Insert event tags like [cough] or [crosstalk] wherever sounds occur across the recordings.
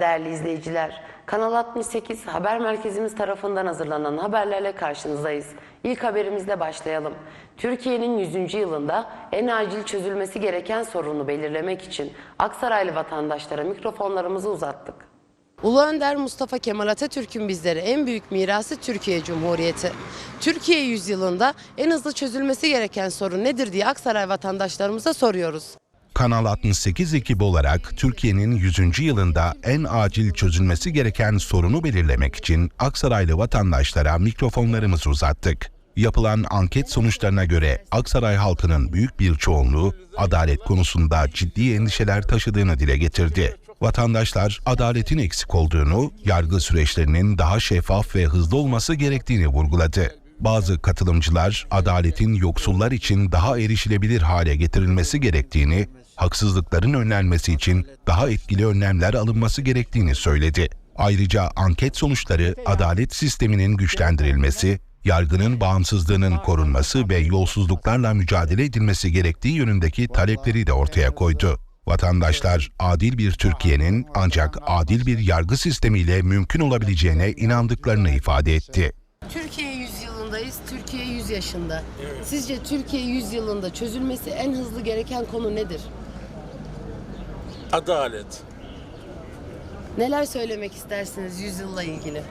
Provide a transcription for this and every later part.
Değerli izleyiciler. Kanal 68 haber merkezimiz tarafından hazırlanan haberlerle karşınızdayız. İlk haberimizle başlayalım. Türkiye'nin 100. yılında en acil çözülmesi gereken sorunu belirlemek için Aksaraylı vatandaşlara mikrofonlarımızı uzattık. Ulu Önder Mustafa Kemal Atatürk'ün bizlere en büyük mirası Türkiye Cumhuriyeti. Türkiye yüzyılında en hızlı çözülmesi gereken sorun nedir diye Aksaray vatandaşlarımıza soruyoruz. Kanal 68 ekibi olarak Türkiye'nin 100. yılında en acil çözülmesi gereken sorunu belirlemek için Aksaraylı vatandaşlara mikrofonlarımızı uzattık. Yapılan anket sonuçlarına göre Aksaray halkının büyük bir çoğunluğu adalet konusunda ciddi endişeler taşıdığını dile getirdi. Vatandaşlar adaletin eksik olduğunu, yargı süreçlerinin daha şeffaf ve hızlı olması gerektiğini vurguladı. Bazı katılımcılar adaletin yoksullar için daha erişilebilir hale getirilmesi gerektiğini, haksızlıkların önlenmesi için daha etkili önlemler alınması gerektiğini söyledi. Ayrıca anket sonuçları adalet sisteminin güçlendirilmesi, yargının bağımsızlığının korunması ve yolsuzluklarla mücadele edilmesi gerektiği yönündeki talepleri de ortaya koydu. Vatandaşlar adil bir Türkiye'nin ancak adil bir yargı sistemiyle mümkün olabileceğine inandıklarını ifade etti. Türkiye 100 yılındayız. Türkiye 100 yaşında. Sizce Türkiye 100 yılında çözülmesi en hızlı gereken konu nedir? Adalet. Neler söylemek istersiniz 100 yılla ilgili?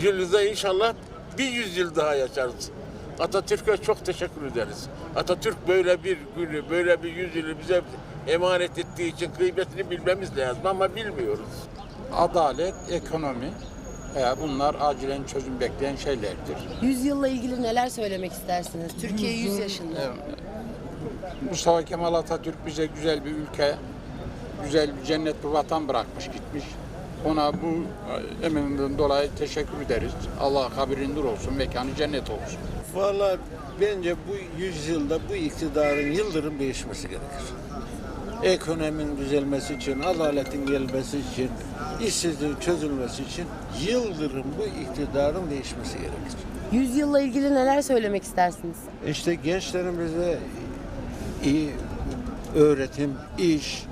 Yüzyılda inşallah bir yüzyıl daha yaşarız. Atatürk'e çok teşekkür ederiz. Atatürk böyle bir günü, böyle bir yüzyılı bize emanet ettiği için kıymetini bilmemiz lazım ama bilmiyoruz. adalet, ekonomi veya bunlar acilen çözüm bekleyen şeylerdir. 100 yılla ilgili neler söylemek istersiniz? Türkiye 100 yaşında. Mustafa Kemal Atatürk bize güzel bir ülke, güzel bir cennet bir vatan bırakmış gitmiş. Ona bu e, emrinden dolayı teşekkür ederiz. Allah kabrin nur olsun, mekanı cennet olsun. Vallahi bence bu yüzyılda bu iktidarın yıldırım değişmesi gerekir. Ekonominin düzelmesi için, adaletin gelmesi için, işsizliğin çözülmesi için yıldırım bu iktidarın değişmesi gerekir. 100 yılla ilgili neler söylemek istersiniz? İşte gençlerimize iyi öğretim, iş,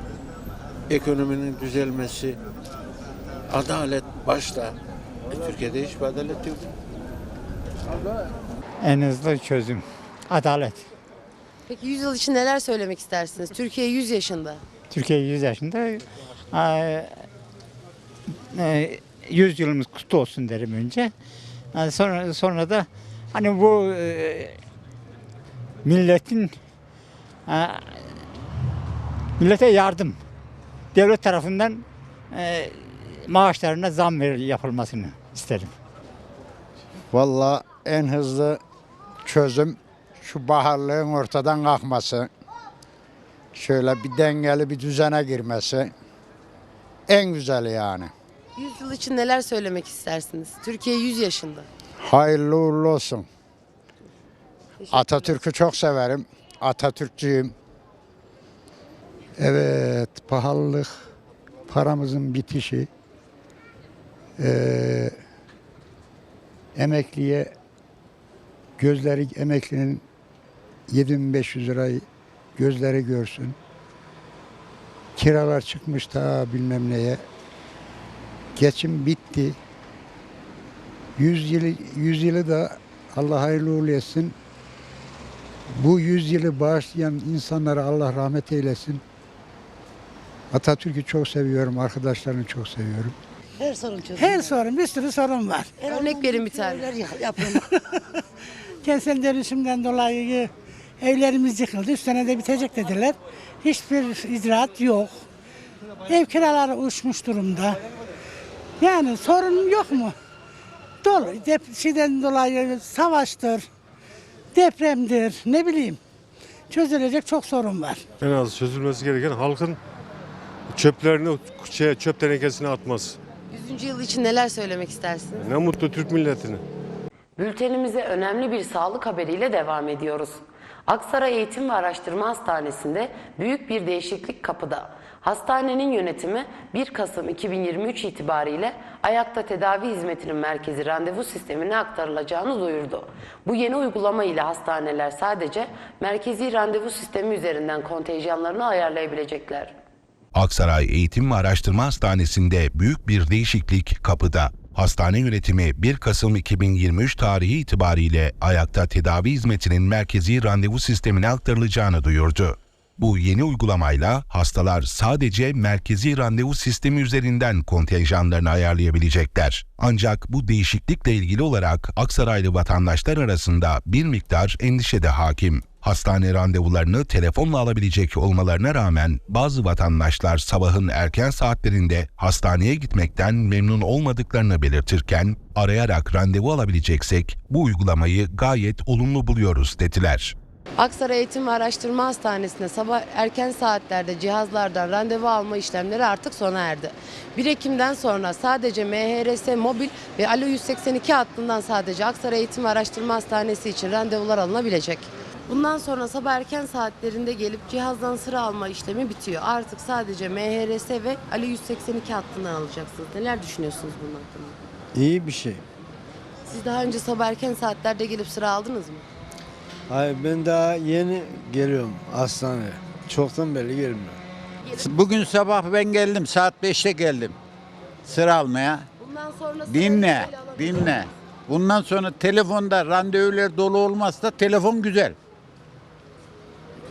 ekonominin düzelmesi, adalet başta. E, Türkiye'de hiçbir adalet yok. En hızlı çözüm. Adalet. Peki 100 yıl için neler söylemek istersiniz? Türkiye 100 yaşında. Türkiye 100 yaşında. Eee, eee, 100 yılımız kutlu olsun derim önce. Yani sonra sonra da hani bu eee, milletin millete yardım devlet tarafından eee, maaşlarına zam ver, yapılmasını isterim. Vallahi en hızlı çözüm şu baharlığın ortadan kalkması. Şöyle bir dengeli bir düzene girmesi. En güzeli yani. 100 yıl için neler söylemek istersiniz? Türkiye 100 yaşında. Hayırlı uğurlu olsun. Atatürk'ü çok severim. Atatürkçüyüm. Evet, pahalılık, paramızın bitişi, eee, emekliye gözleri emeklinin 7500 lirayı gözleri görsün. Kiralar çıkmış da bilmem neye. Geçim bitti. 100 yılı, 100 yılı da Allah hayırlı uğurlu etsin. Bu 100 yılı bağışlayan insanlara Allah rahmet eylesin. Atatürk'ü çok seviyorum, arkadaşlarını çok seviyorum. Her sorun, bir sürü sorun var. Örnek verin bir tane. [laughs] Kentsel dönüşümden dolayı evlerimiz yıkıldı. Üç senede bitecek dediler. Hiçbir icraat yok. Ev kiraları uçmuş durumda. Yani sorun yok mu? Dolu. Dep şeyden dolayı savaştır, depremdir, ne bileyim. Çözülecek çok sorun var. En az çözülmesi gereken halkın çöplerini şey, çöp tenekesine atması. 100. yıl için neler söylemek istersiniz? Ne mutlu Türk milletine. Bültenimize önemli bir sağlık haberiyle devam ediyoruz. Aksaray Eğitim ve Araştırma Hastanesi'nde büyük bir değişiklik kapıda. Hastanenin yönetimi 1 Kasım 2023 itibariyle ayakta tedavi hizmetinin merkezi randevu sistemine aktarılacağını duyurdu. Bu yeni uygulama ile hastaneler sadece merkezi randevu sistemi üzerinden kontenjanlarını ayarlayabilecekler. Aksaray Eğitim ve Araştırma Hastanesi'nde büyük bir değişiklik kapıda. Hastane yönetimi 1 Kasım 2023 tarihi itibariyle ayakta tedavi hizmetinin merkezi randevu sistemine aktarılacağını duyurdu. Bu yeni uygulamayla hastalar sadece merkezi randevu sistemi üzerinden kontenjanlarını ayarlayabilecekler. Ancak bu değişiklikle ilgili olarak Aksaraylı vatandaşlar arasında bir miktar endişe de hakim. Hastane randevularını telefonla alabilecek olmalarına rağmen bazı vatandaşlar sabahın erken saatlerinde hastaneye gitmekten memnun olmadıklarını belirtirken arayarak randevu alabileceksek bu uygulamayı gayet olumlu buluyoruz dediler. Aksaray Eğitim ve Araştırma Hastanesi'nde sabah erken saatlerde cihazlardan randevu alma işlemleri artık sona erdi. 1 Ekim'den sonra sadece MHRS mobil ve Alo 182 hattından sadece Aksaray Eğitim ve Araştırma Hastanesi için randevular alınabilecek. Bundan sonra sabah erken saatlerinde gelip cihazdan sıra alma işlemi bitiyor. Artık sadece MHRS ve Alo 182 hattından alacaksınız. Neler düşünüyorsunuz bunun hakkında? İyi bir şey. Siz daha önce sabah erken saatlerde gelip sıra aldınız mı? Hayır ben daha yeni geliyorum hastaneye. Çoktan beri gelmiyorum. Bugün sabah ben geldim saat 5'te geldim sıra almaya. Bundan sonra sıra Dinle, dinle. Bundan sonra telefonda randevular dolu olmazsa telefon güzel.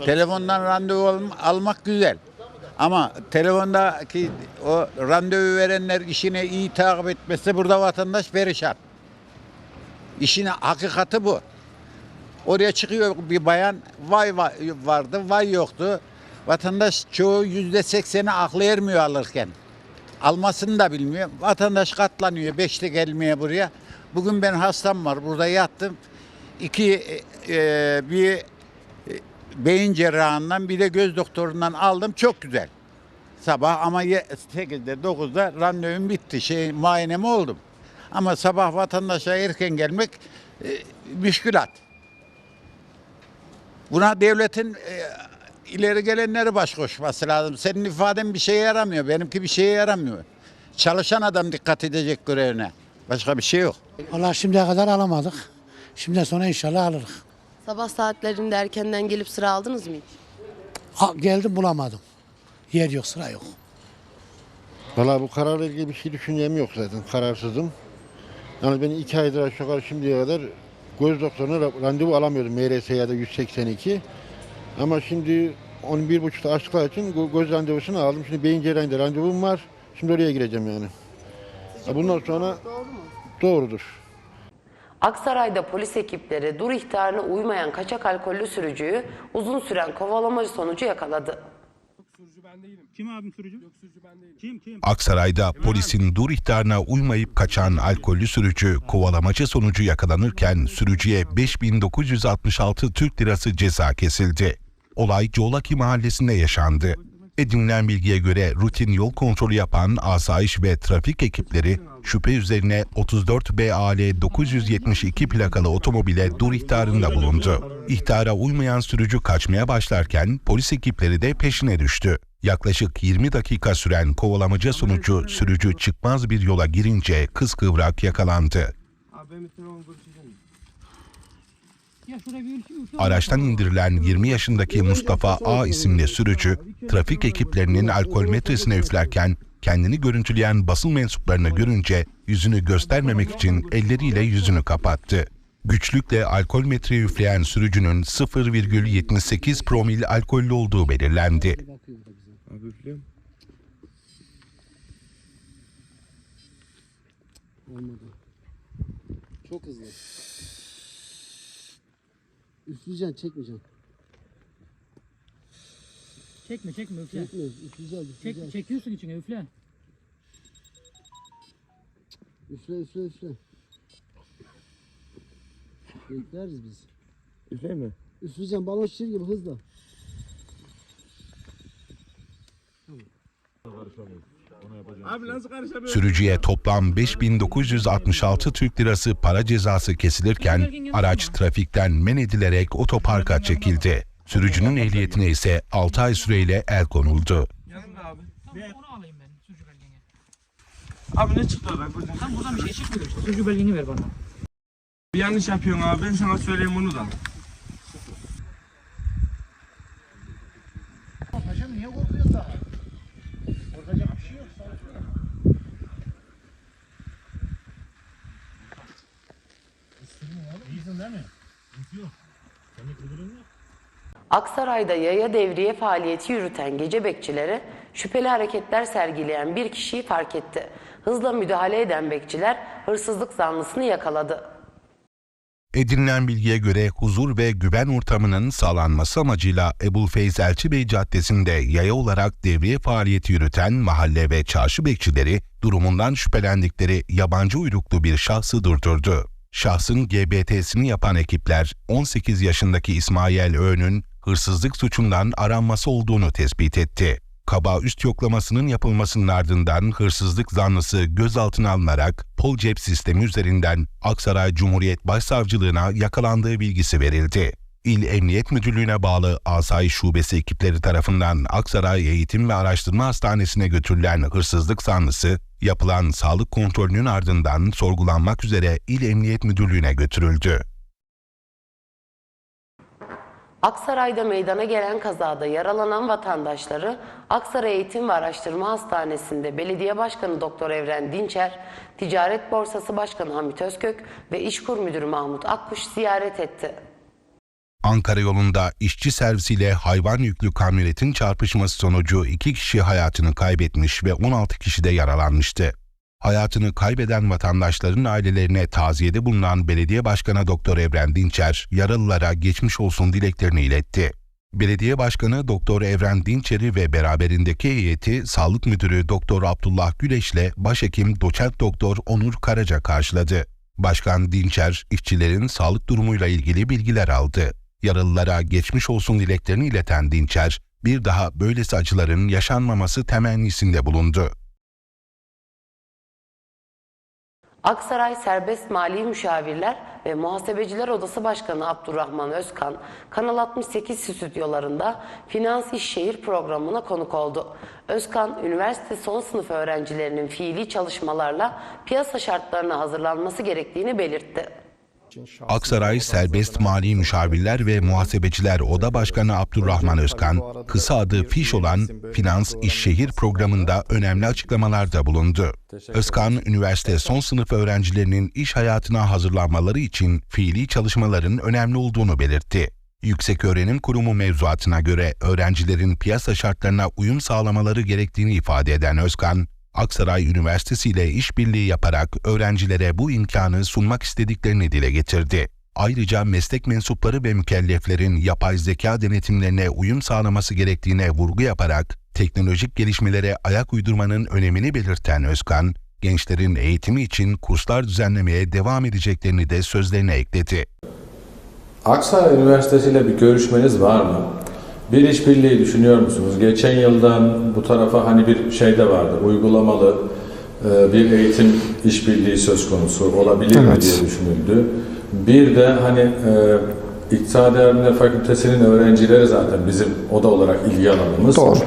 Telefondan randevu al- almak güzel. Ama telefondaki o randevu verenler işini iyi takip etmezse burada vatandaş perişan. İşin hakikati bu. Oraya çıkıyor bir bayan vay vay vardı, vay yoktu. Vatandaş çoğu yüzde sekseni aklı ermiyor alırken. Almasını da bilmiyor. Vatandaş katlanıyor beşte gelmeye buraya. Bugün ben hastam var burada yattım. İki e, e, bir beyin cerrahından bir de göz doktorundan aldım. Çok güzel. Sabah ama ye- 8'de 9'da randevum bitti. Şey muayenemi oldum. Ama sabah vatandaşa erken gelmek e, müşkülat. Buna devletin e, ileri gelenleri baş koşması lazım. Senin ifaden bir şeye yaramıyor. Benimki bir şeye yaramıyor. Çalışan adam dikkat edecek görevine. Başka bir şey yok. Valla şimdiye kadar alamadık. Şimdiden sonra inşallah alırız. Sabah saatlerinde erkenden gelip sıra aldınız mı hiç? Ha, geldim bulamadım. Yer yok sıra yok. Valla bu kararla ilgili bir şey düşüncem yok zaten. Kararsızım. Yani ben iki aydır aşağı yukarı şimdiye kadar göz doktoruna ra- randevu alamıyordum. MRS ya da 182. Ama şimdi 11.30'da açtıkları için gö- göz randevusunu aldım. Şimdi beyin cerrahinde randevum var. Şimdi oraya gireceğim yani. Ya Bundan sonra doğrudur. Aksaray'da polis ekipleri dur ihtarına uymayan kaçak alkollü sürücüyü uzun süren kovalamacı sonucu yakaladı. Aksaray'da polisin dur ihtarına uymayıp kaçan alkollü sürücü kovalamacı sonucu yakalanırken sürücüye 5966 Türk lirası ceza kesildi. Olay Coğlaki mahallesinde yaşandı. Edinilen bilgiye göre rutin yol kontrolü yapan asayiş ve trafik ekipleri şüphe üzerine 34 BAL 972 plakalı otomobile dur ihtarında bulundu. İhtara uymayan sürücü kaçmaya başlarken polis ekipleri de peşine düştü. Yaklaşık 20 dakika süren kovalamaca sonucu sürücü çıkmaz bir yola girince kıskıvrak yakalandı. Araçtan indirilen 20 yaşındaki Mustafa A isimli sürücü, trafik ekiplerinin alkol metresine üflerken kendini görüntüleyen basın mensuplarını görünce yüzünü göstermemek için elleriyle yüzünü kapattı. Güçlükle alkol metreye üfleyen sürücünün 0,78 promil alkollü olduğu belirlendi. Çok hızlı. Üfleyeceksin çekmeyeceksin. Çekme çekme üfle. Çekme üfleyeceksin Çek, çekiyorsun içine üfle. Üfle üfle üfle. Bekleriz biz. Üfleyeyim mi? Üfleyeceğim balon şişir gibi hızla. Sürücüye toplam 5966 Türk lirası para cezası kesilirken araç trafikten men edilerek otoparka çekildi. Sürücünün ehliyetine ise 6 ay süreyle el konuldu. Onu alayım ben sürücü belgeni. Abi ne çıktı bak burada? Tam buradan bir şey çıkmıyor işte. Sürücü belgeni ver bana. Bir yanlış yapıyorsun abi ben sana söyleyeyim onu da. Aksaray'da yaya devriye faaliyeti yürüten gece bekçileri şüpheli hareketler sergileyen bir kişiyi fark etti. Hızla müdahale eden bekçiler hırsızlık zanlısını yakaladı. Edinilen bilgiye göre huzur ve güven ortamının sağlanması amacıyla Ebu Feyz Elçi Bey Caddesi'nde yaya olarak devriye faaliyeti yürüten mahalle ve çarşı bekçileri durumundan şüphelendikleri yabancı uyruklu bir şahsı durdurdu. Şahsın GBT'sini yapan ekipler 18 yaşındaki İsmail Öğün'ün hırsızlık suçundan aranması olduğunu tespit etti. Kaba üst yoklamasının yapılmasının ardından hırsızlık zanlısı gözaltına alınarak pol cep sistemi üzerinden Aksaray Cumhuriyet Başsavcılığına yakalandığı bilgisi verildi. İl Emniyet Müdürlüğü'ne bağlı Asayiş Şubesi ekipleri tarafından Aksaray Eğitim ve Araştırma Hastanesi'ne götürülen hırsızlık zanlısı, yapılan sağlık kontrolünün ardından sorgulanmak üzere İl Emniyet Müdürlüğü'ne götürüldü. Aksaray'da meydana gelen kazada yaralanan vatandaşları Aksaray Eğitim ve Araştırma Hastanesi'nde Belediye Başkanı Doktor Evren Dinçer, Ticaret Borsası Başkanı Hamit Özkök ve İşkur Müdürü Mahmut Akkuş ziyaret etti. Ankara yolunda işçi servisiyle hayvan yüklü kamyonetin çarpışması sonucu iki kişi hayatını kaybetmiş ve 16 kişi de yaralanmıştı. Hayatını kaybeden vatandaşların ailelerine taziyede bulunan Belediye Başkanı Doktor Evren Dinçer, yaralılara geçmiş olsun dileklerini iletti. Belediye Başkanı Doktor Evren Dinçer'i ve beraberindeki heyeti Sağlık Müdürü Doktor Abdullah Güleş'le Başhekim Doçent Doktor Onur Karaca karşıladı. Başkan Dinçer, işçilerin sağlık durumuyla ilgili bilgiler aldı. Yaralılara geçmiş olsun dileklerini ileten Dinçer, bir daha böylesi acıların yaşanmaması temennisinde bulundu. Aksaray Serbest Mali Müşavirler ve Muhasebeciler Odası Başkanı Abdurrahman Özkan, Kanal 68 stüdyolarında Finans İş Şehir programına konuk oldu. Özkan, üniversite son sınıf öğrencilerinin fiili çalışmalarla piyasa şartlarına hazırlanması gerektiğini belirtti. Aksaray Serbest Mali Müşavirler ve Muhasebeciler Oda Başkanı Abdurrahman Özkan, kısa adı FİŞ olan Finans İş Şehir programında önemli açıklamalarda bulundu. Özkan, üniversite son sınıf öğrencilerinin iş hayatına hazırlanmaları için fiili çalışmaların önemli olduğunu belirtti. Yüksek Öğrenim Kurumu mevzuatına göre öğrencilerin piyasa şartlarına uyum sağlamaları gerektiğini ifade eden Özkan, Aksaray Üniversitesi ile işbirliği yaparak öğrencilere bu imkanı sunmak istediklerini dile getirdi. Ayrıca meslek mensupları ve mükelleflerin yapay zeka denetimlerine uyum sağlaması gerektiğine vurgu yaparak teknolojik gelişmelere ayak uydurmanın önemini belirten Özkan, gençlerin eğitimi için kurslar düzenlemeye devam edeceklerini de sözlerine ekledi. Aksaray Üniversitesi ile bir görüşmeniz var mı? Bir işbirliği düşünüyor musunuz? Geçen yıldan bu tarafa hani bir şey de vardı, uygulamalı e, bir eğitim işbirliği söz konusu olabilir mi Evet. diye düşünüldü. Bir de hani e, İktisadi Bilimler Fakültesinin öğrencileri zaten bizim oda olarak ilgi alanımız. Doğru.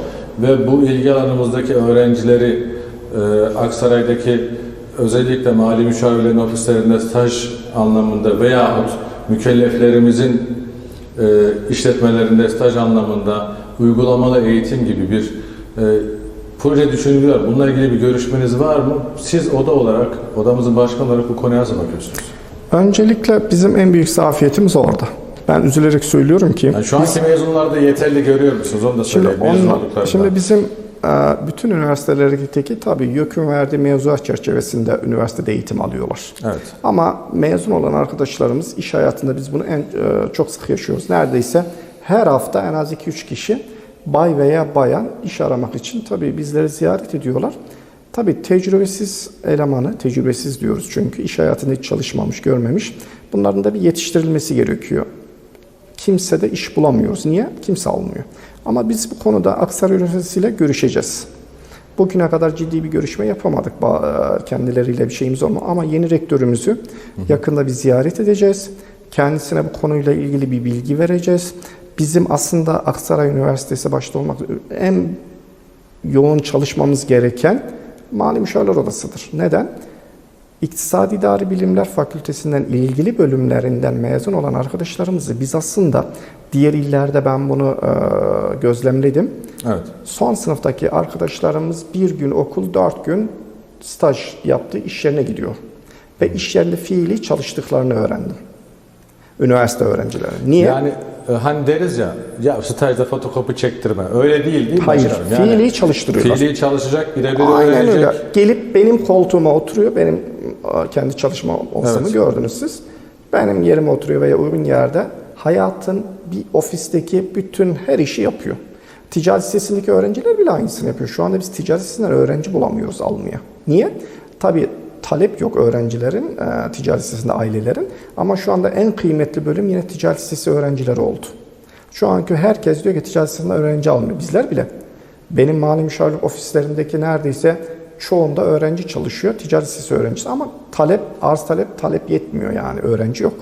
Ve bu ilgi alanımızdaki öğrencileri e, Aksaray'daki özellikle mali müşavirlerin ofislerinde staj anlamında veyahut mükelleflerimizin e, işletmelerinde staj anlamında uygulamalı eğitim gibi bir e, proje düşünülüyor. Bununla ilgili bir görüşmeniz var mı? Siz oda olarak, odamızın başkanı olarak bu konuya nasıl bakıyorsunuz? Öncelikle bizim en büyük zafiyetimiz orada. Ben üzülerek söylüyorum ki Yani şu biz- anki mezunlarda yeterli görüyor musunuz? Onu da Şimdi, söyleyin. Mezun onunla- şimdi bizim bütün üniversitelerdeki tabii YÖK'ün verdiği mevzuat çerçevesinde üniversitede eğitim alıyorlar. Evet. Ama mezun olan arkadaşlarımız iş hayatında biz bunu en e, çok sık yaşıyoruz. Neredeyse her hafta en az 2-3 kişi bay veya bayan iş aramak için tabii bizleri ziyaret ediyorlar. Tabii tecrübesiz elemanı, tecrübesiz diyoruz çünkü iş hayatında hiç çalışmamış, görmemiş. Bunların da bir yetiştirilmesi gerekiyor kimse de iş bulamıyoruz. Niye? Kimse almıyor. Ama biz bu konuda Aksaray Üniversitesi ile görüşeceğiz. Bugüne kadar ciddi bir görüşme yapamadık. E, Kendileriyle bir şeyimiz olmadı. Ama yeni rektörümüzü yakında bir ziyaret edeceğiz. Kendisine bu konuyla ilgili bir bilgi vereceğiz. Bizim aslında Aksaray Üniversitesi başta olmak üzere en yoğun çalışmamız gereken Mali Müşavirler Odası'dır. Neden? İktisadi İdari Bilimler Fakültesinden ilgili bölümlerinden mezun olan arkadaşlarımızı biz aslında diğer illerde ben bunu e, gözlemledim. Evet. Son sınıftaki arkadaşlarımız bir gün okul, dört gün staj yaptı, iş yerine gidiyor. Ve iş yerinde fiili çalıştıklarını öğrendim. Üniversite öğrencileri. Niye? Yani hani deriz ya, ya stajda fotokopi çektirme. Öyle değil değil mi Hayır, başkanım? Yani fiili çalıştırıyorlar. Fiili çalışacak, birebir Aynen öğrenecek. öyle. Gelip benim koltuğuma oturuyor. Benim e, kendi çalışma ortamı Evet. gördünüz siz. Benim yerime oturuyor veya uygun yerde hayatın bir ofisteki bütün her işi yapıyor. Ticaret sitesindeki öğrenciler bile aynısını yapıyor. Şu anda biz ticaret sitesinden öğrenci bulamıyoruz almaya. Niye? Tabii talep yok öğrencilerin, e, ticaret sitesinde ailelerin. Ama şu anda en kıymetli bölüm yine ticaret sitesi öğrencileri oldu. Şu anki herkes diyor ki ticaret sitesinden öğrenci almıyor. Bizler bile. Benim mali müşavirlik ofislerimdeki neredeyse çoğunda öğrenci çalışıyor. Ticaret sitesi öğrencisi ama talep, arz talep, talep yetmiyor yani öğrenci yok.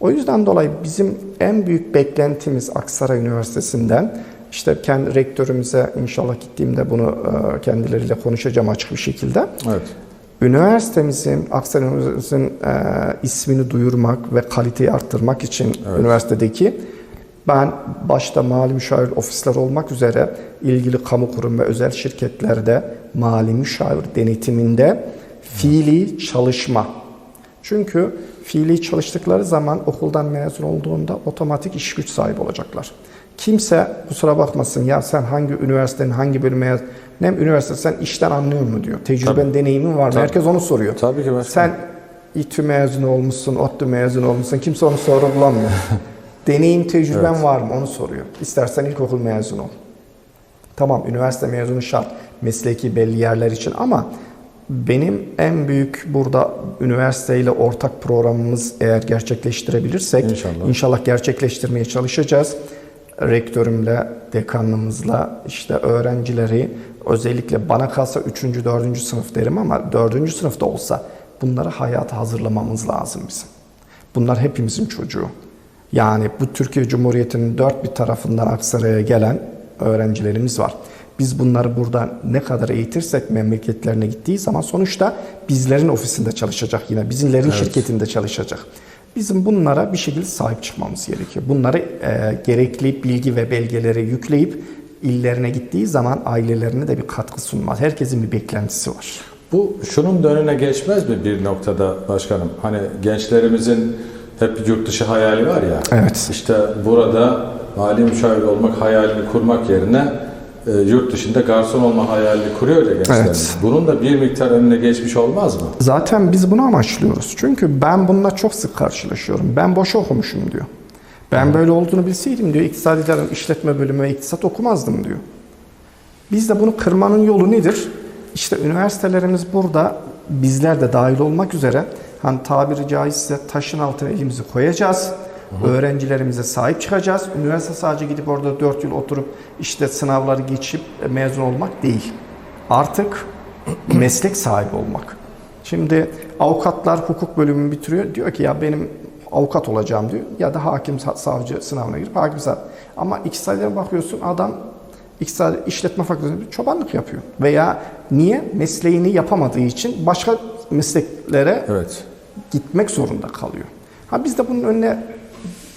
O yüzden dolayı bizim en büyük beklentimiz Aksaray Üniversitesi'nden işte kendi rektörümüze inşallah gittiğimde bunu e, kendileriyle konuşacağım açık bir şekilde. Evet. Üniversitemizin, Üniversitesi'nin e, ismini duyurmak ve kaliteyi arttırmak için üniversitedeki ben başta mali müşavir ofisler olmak üzere ilgili kamu kurum ve özel şirketlerde mali müşavir denetiminde fiili çalışma. Çünkü fiili çalıştıkları zaman okuldan mezun olduğunda otomatik iş güç sahibi olacaklar. Kimse kusura bakmasın ya sen hangi üniversitenin hangi bölüme yaz... Ne üniversite sen işten anlıyor mu diyor. Tecrüben, Tabii. deneyimin var mı? Tabii. Herkes onu soruyor. Tabii ki başkanım. Sen İTÜ mezunu olmuşsun, ODTÜ mezunu olmuşsun. Kimse onu sorgulamıyor. [laughs] Deneyim, tecrüben Evet. var mı? Onu soruyor. İstersen ilkokul mezunu ol. Tamam, üniversite mezunu şart. Mesleki belli yerler için ama benim en büyük burada üniversiteyle ortak programımız eğer gerçekleştirebilirsek İnşallah. inşallah gerçekleştirmeye çalışacağız. Rektörümle, dekanımızla, işte öğrencileri özellikle bana kalsa 3. 4. sınıf derim ama 4. sınıfta olsa bunları hayata hazırlamamız lazım bizim. Bunlar hepimizin çocuğu. Yani bu Türkiye Cumhuriyeti'nin dört bir tarafından Aksaray'a gelen öğrencilerimiz var. Biz bunları burada ne kadar eğitirsek memleketlerine gittiği zaman sonuçta bizlerin ofisinde çalışacak yine, bizimlerin Evet. şirketinde çalışacak. Bizim bunlara bir şekilde sahip çıkmamız gerekiyor. Bunları e, gerekli bilgi ve belgeleri yükleyip illerine gittiği zaman ailelerine de bir katkı sunmaz. Herkesin bir beklentisi var. Bu şunun da önüne geçmez mi bir noktada başkanım? Hani gençlerimizin hep yurt dışı hayali var ya. Evet. İşte burada mali müşavir olmak hayalini kurmak yerine e, yurt dışında garson olma hayalini kuruyor ya gençlerimiz. Evet. Bunun da bir miktar önüne geçmiş olmaz mı? Zaten biz bunu amaçlıyoruz. Çünkü ben bununla çok sık karşılaşıyorum. Ben boş okumuşum diyor. Ben böyle olduğunu bilseydim diyor, iktisadi idarenin işletme bölümü ve iktisat okumazdım diyor. Biz de bunu kırmanın yolu nedir? İşte üniversitelerimiz burada, bizler de dahil olmak üzere, hani tabiri caizse taşın altına elimizi koyacağız. Öğrencilerimize sahip çıkacağız. Üniversite sadece gidip orada 4 yıl oturup işte sınavları geçip mezun olmak değil. Artık meslek sahibi olmak. Şimdi avukatlar hukuk bölümünü bitiriyor. Diyor ki ya benim avukat olacağım diyor. Ya da hakim sa- savcı sınavına girip hakim savcı. Ama iktisadiye bakıyorsun adam iktisadi işletme fakültesinde çobanlık yapıyor. Veya niye? Mesleğini yapamadığı için başka mesleklere Evet. gitmek zorunda kalıyor. Ha biz de bunun önüne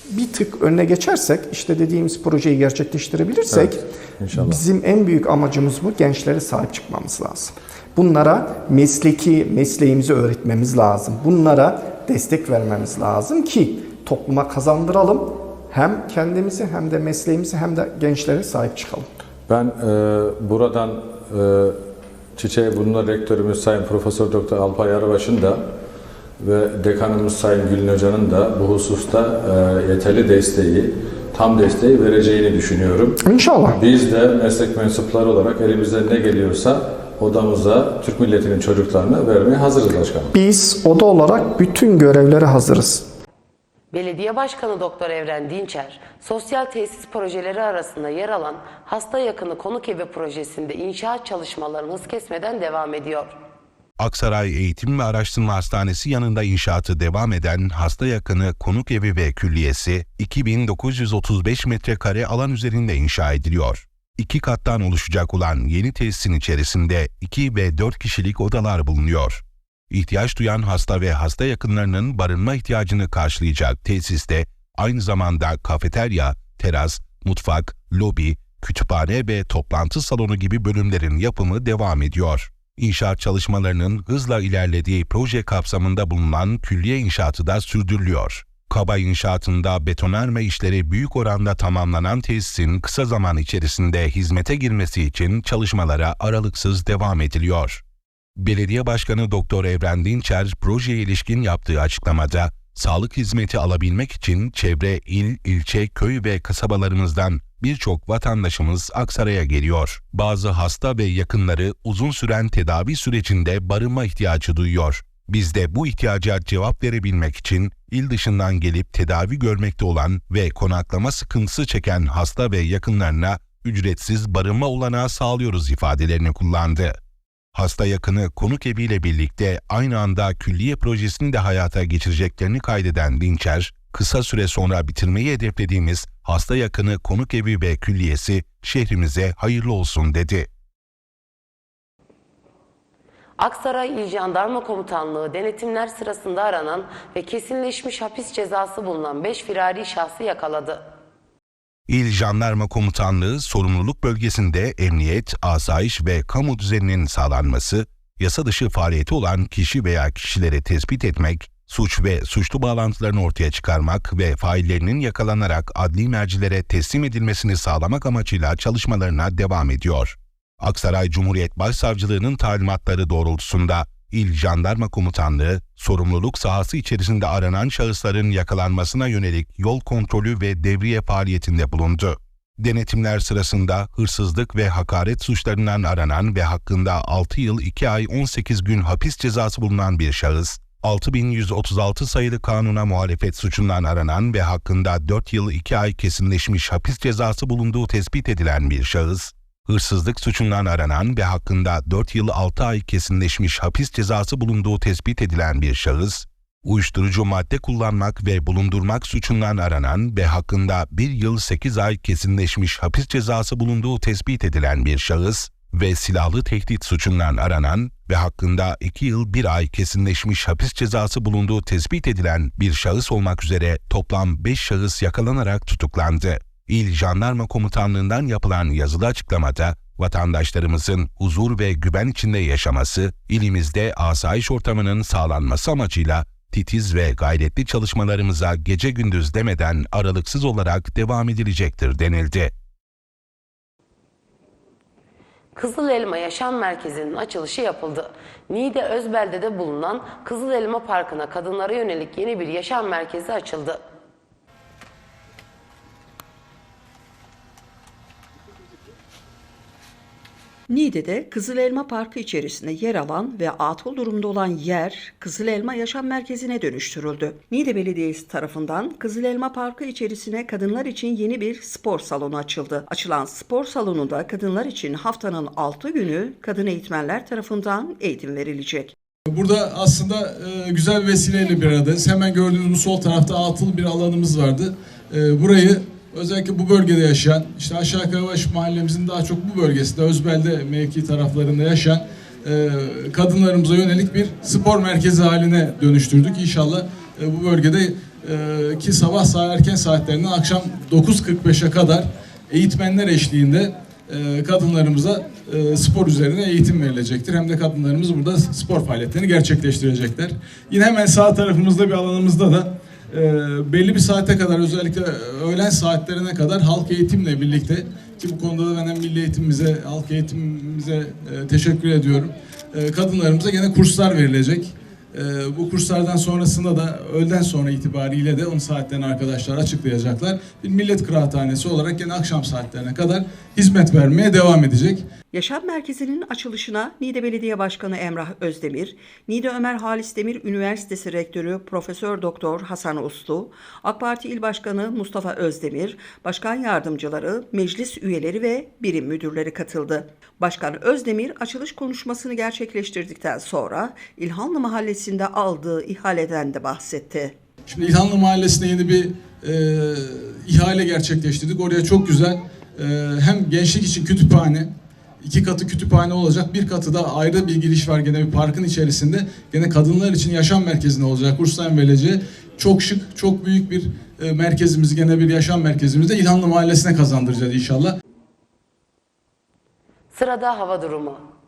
bir tık önüne geçersek, işte dediğimiz projeyi gerçekleştirebilirsek, Evet, inşallah. bizim en büyük amacımız bu, gençlere sahip çıkmamız lazım. Bunlara mesleki mesleğimizi öğretmemiz lazım. Bunlara destek vermemiz lazım ki topluma kazandıralım. Hem kendimizi hem de mesleğimizi hem de gençlere sahip çıkalım. Ben e, buradan e, Çiçeği Burnu Rektörümüz Sayın Profesör Doktor Alpay Arıbaş'ın da ve dekanımız Sayın Gülün Hoca'nın da bu hususta e, yeterli desteği, tam desteği vereceğini düşünüyorum. İnşallah. Biz de meslek mensupları olarak elimizden ne geliyorsa odamıza Türk milletinin çocuklarına vermeye hazırız başkanım. Biz oda olarak bütün görevlere hazırız. Belediye Başkanı Doktor Evren Dinçer, sosyal tesis projeleri arasında yer alan hasta yakını konuk evi projesinde inşaat çalışmalarının hız kesmeden devam ediyor. Aksaray Eğitim ve Araştırma Hastanesi yanında inşaatı devam eden hasta yakını konuk evi ve külliyesi 2935 metrekare alan üzerinde inşa ediliyor. İki kattan oluşacak olan yeni tesisin içerisinde 2 ve 4 kişilik odalar bulunuyor. İhtiyaç duyan hasta ve hasta yakınlarının barınma ihtiyacını karşılayacak tesiste aynı zamanda kafeterya, teras, mutfak, lobi, kütüphane ve toplantı salonu gibi bölümlerin yapımı devam ediyor. İnşaat çalışmalarının hızla ilerlediği proje kapsamında bulunan külliye inşaatı da sürdürülüyor. Kaba inşaatında betonarme işleri büyük oranda tamamlanan tesisin kısa zaman içerisinde hizmete girmesi için çalışmalara aralıksız devam ediliyor. Belediye Başkanı Doktor Evren Dinçer projeye ilişkin yaptığı açıklamada sağlık hizmeti alabilmek için çevre il, ilçe, köy ve kasabalarımızdan birçok vatandaşımız Aksaray'a geliyor. Bazı hasta ve yakınları uzun süren tedavi sürecinde barınma ihtiyacı duyuyor. Biz de bu ihtiyaca cevap verebilmek için il dışından gelip tedavi görmekte olan ve konaklama sıkıntısı çeken hasta ve yakınlarına ücretsiz barınma olanağı sağlıyoruz ifadelerini kullandı. Hasta yakını konuk eviyle birlikte aynı anda külliye projesini de hayata geçireceklerini kaydeden Dinçer, kısa süre sonra bitirmeyi hedeflediğimiz hasta yakını konuk evi ve külliyesi şehrimize hayırlı olsun dedi. Aksaray İl Jandarma Komutanlığı denetimler sırasında aranan ve kesinleşmiş hapis cezası bulunan 5 firari şahsı yakaladı. İl Jandarma Komutanlığı sorumluluk bölgesinde emniyet, asayiş ve kamu düzeninin sağlanması, yasa dışı faaliyeti olan kişi veya kişileri tespit etmek, suç ve suçlu bağlantılarını ortaya çıkarmak ve faillerinin yakalanarak adli mercilere teslim edilmesini sağlamak amacıyla çalışmalarına devam ediyor. Aksaray Cumhuriyet Başsavcılığı'nın talimatları doğrultusunda İl Jandarma Komutanlığı, sorumluluk sahası içerisinde aranan şahısların yakalanmasına yönelik yol kontrolü ve devriye faaliyetinde bulundu. Denetimler sırasında hırsızlık ve hakaret suçlarından aranan ve hakkında 6 yıl 2 ay 18 gün hapis cezası bulunan bir şahıs, 6136 sayılı kanuna muhalefet suçundan aranan ve hakkında 4 yıl 2 ay kesinleşmiş hapis cezası bulunduğu tespit edilen bir şahıs, hırsızlık suçundan aranan ve hakkında 4 yıl 6 ay kesinleşmiş hapis cezası bulunduğu tespit edilen bir şahıs, uyuşturucu madde kullanmak ve bulundurmak suçundan aranan ve hakkında 1 yıl 8 ay kesinleşmiş hapis cezası bulunduğu tespit edilen bir şahıs ve silahlı tehdit suçundan aranan ve hakkında 2 yıl 1 ay kesinleşmiş hapis cezası bulunduğu tespit edilen bir şahıs olmak üzere toplam 5 şahıs yakalanarak tutuklandı. İl Jandarma Komutanlığından yapılan yazılı açıklamada vatandaşlarımızın huzur ve güven içinde yaşaması, ilimizde asayiş ortamının sağlanması amacıyla titiz ve gayretli çalışmalarımıza gece gündüz demeden aralıksız olarak devam edilecektir denildi. Kızıl Elma Yaşam Merkezi'nin açılışı yapıldı. Niğde Özbelde'de bulunan Kızıl Elma Parkı'na kadınlara yönelik yeni bir yaşam merkezi açıldı. Niğde'de Kızıl Elma Parkı içerisinde yer alan ve atıl durumda olan yer Kızıl Elma Yaşam Merkezi'ne dönüştürüldü. Niğde Belediyesi tarafından Kızıl Elma Parkı içerisine kadınlar için yeni bir spor salonu açıldı. Açılan spor salonunda kadınlar için haftanın 6 günü kadın eğitmenler tarafından eğitim verilecek. Burada aslında e, güzel bir vesileyle bir aradayız. Hemen gördüğünüz bu sol tarafta atıl bir alanımız vardı. E, burayı özellikle bu bölgede yaşayan, işte aşağı Karabaş mahallemizin daha çok bu bölgesinde, Özbel'de mevki taraflarında yaşayan e, kadınlarımıza yönelik bir spor merkezi haline dönüştürdük. İnşallah e, bu bölgede e, ki sabah saat erken saatlerinden akşam 9.45'e kadar eğitmenler eşliğinde e, kadınlarımıza e, spor üzerine eğitim verilecektir. Hem de kadınlarımız burada spor faaliyetlerini gerçekleştirecekler. Yine hemen sağ tarafımızda bir alanımızda da e, belli bir saate kadar özellikle öğlen saatlerine kadar halk eğitimle birlikte ki bu konuda da ben hem milli eğitimimize, halk eğitimimize e, teşekkür ediyorum. E, kadınlarımıza gene kurslar verilecek. E, bu kurslardan sonrasında da öğleden sonra itibariyle de 10 saatlerini arkadaşlar açıklayacaklar. Bir millet kıraathanesi olarak gene akşam saatlerine kadar hizmet vermeye devam edecek. Yaşam Merkezi'nin açılışına Niğde Belediye Başkanı Emrah Özdemir, Niğde Ömer Halis Demir Üniversitesi Rektörü Profesör Doktor Hasan Uslu, AK Parti İl Başkanı Mustafa Özdemir, Başkan Yardımcıları, meclis üyeleri ve birim müdürleri katıldı. Başkan Özdemir açılış konuşmasını gerçekleştirdikten sonra İlhanlı Mahallesi'nde aldığı ihaleden de bahsetti. Şimdi İlhanlı Mahallesi'nde yeni bir e, ihale gerçekleştirdik. Oraya çok güzel e, hem gençlik için kütüphane, iki katı kütüphane olacak. Bir katı da ayrı bir giriş var gene bir parkın içerisinde. Gene kadınlar için yaşam merkezinde olacak. Kursların verileceği çok şık, çok büyük bir e, merkezimizi gene bir yaşam merkezimizde İlhanlı Mahallesi'ne kazandıracağız inşallah. Sırada hava durumu.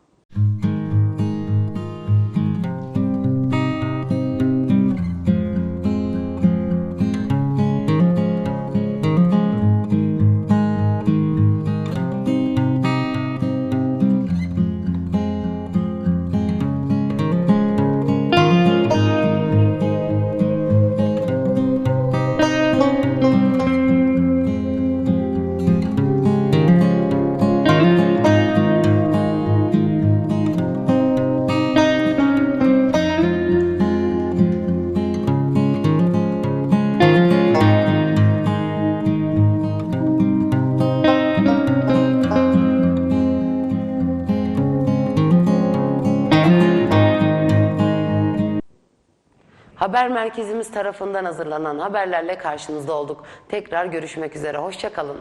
Haber merkezimiz tarafından hazırlanan haberlerle karşınızda olduk. Tekrar görüşmek üzere. Hoşçakalın.